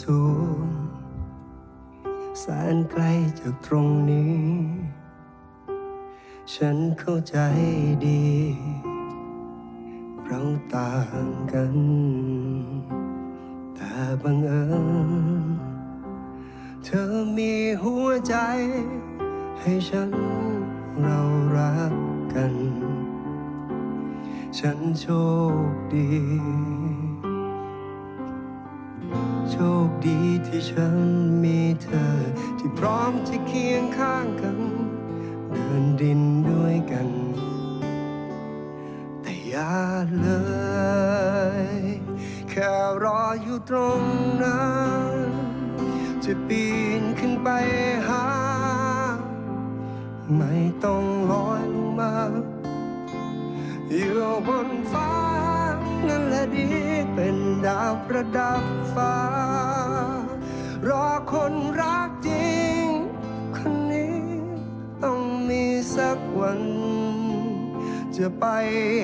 สูงแสนไกลจากตรงนี้ ฉันเข้าใจดี เราต่างกัน แต่บังเอิญเธอมีหัวใจ ให้ฉันเรารักกัน ฉันโชคดี ดีที่ฉันมีเธอ ที่พร้อมจะเคียงข้างกัน เดินดินด้วยกัน แต่อย่าเลย แค่รออยู่ตรงนั้น จะปีนขึ้นไปหา ไม่ต้องลอยลงมาอยู่บนฟ้านั่นแหละดีเป็นดาวประดับฟ้า รอคนรักจริง คนนี้ต้องมีสักวัน จะไป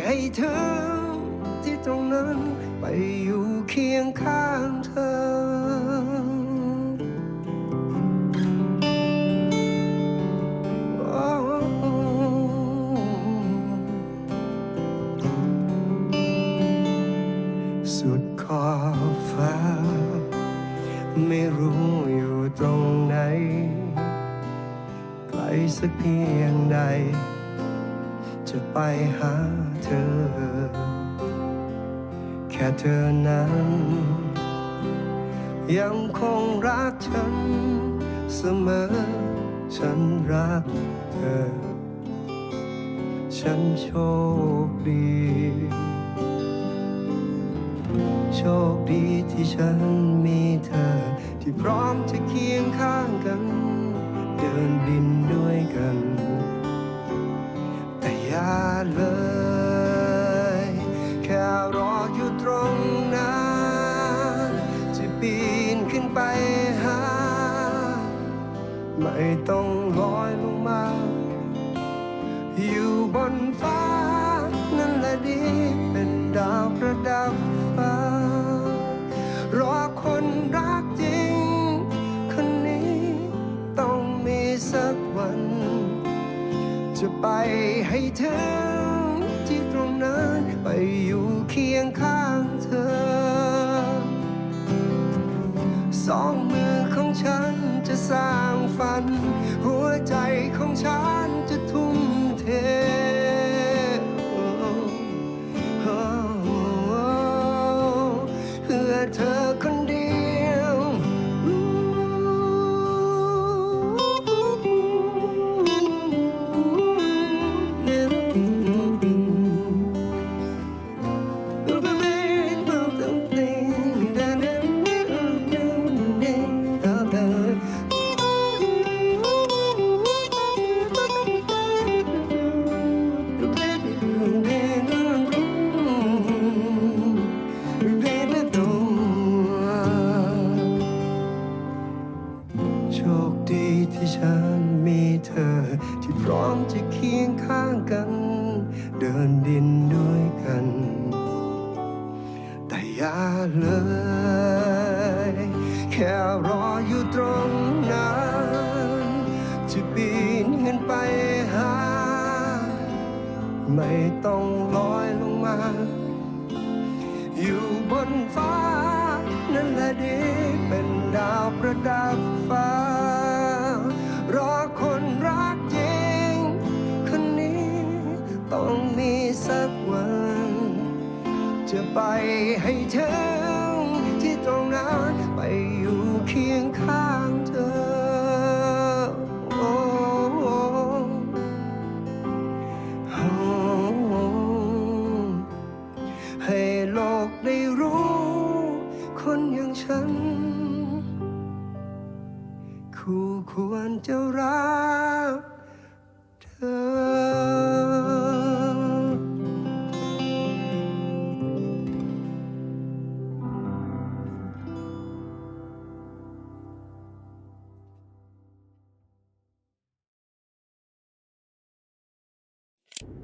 ให้ถึงที่ตรงนั้นไปอยู่เคียงข้างเธอสุดขอบ ไม่รู้อยู่ตรงไหน ไกลสักเพียงใด จะไปหาเธอ แค่เธอนั้น ยังคงรักฉัน เสมอ ฉันรักเธอ ฉันโชคดีโชคดีที่ฉันมีเธอ พร้อมจะเคียงข้างกัน เดินดินด้วยกัน แต่อย่าเลย แค่รออยู่ตรงนั้นจะปีนขึ้นไปหา ไม่ต้องลอยลงมา อยู่บนฟ้า วัน จะไปให้ถึงที่ตรงนั้น ไปอยู่เคียงข้างเธอ สองมือของฉันจะสร้างฝัน หัวใจของฉันจะทุ่มเทเพื่อเธอ โชคดีที่ฉันมีเธอ ที่พร้อมจะเคียงข้างกัน เดินดินด้วยกัน แต่อย่าเลย แค่รออยู่ตรงนั้นจะปีนขึ้นไปหา ไม่ต้องลอยลงมา อยู่บนฟ้า นั่นแหละดีเป็นดาวประดับ ต้องมีสักวัน จะไปให้ถึงที่ตรงนั้นไปอยู่เคียงข้างเธอ ให้โลกได้รู้ คนอย่างฉัน คู่ควรจะรัก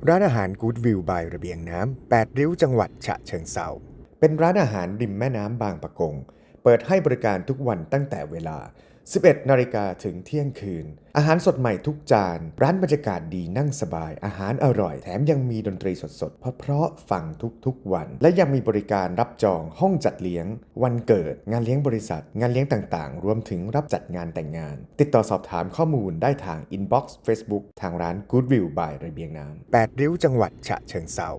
ร้านอาหารกู๊ดวิวบายระเบียงน้ำ 8 ริ้วจังหวัดฉะเชิงเซาเป็นร้านอาหารริมแม่น้ำบางปะกง เปิดให้บริการทุกวันตั้งแต่เวลา 11 นาฬิกาถึงเที่ยงคืน อาหารสดใหม่ทุกจาน ร้านบรรยากาศดีนั่งสบาย อาหารอร่อยแถมยังมีดนตรีสดๆ เพราะๆฟังทุกๆวัน และยังมีบริการรับจองห้องจัดเลี้ยง วันเกิด งานเลี้ยงบริษัท งานเลี้ยงต่างๆ รวมถึงรับจัดงานแต่งงาน ติดต่อสอบถามข้อมูลได้ทาง inbox Facebook ทางร้าน Goodwill by ระเบียงน้ำ8ริ้วจังหวัดฉะเชิงเทรา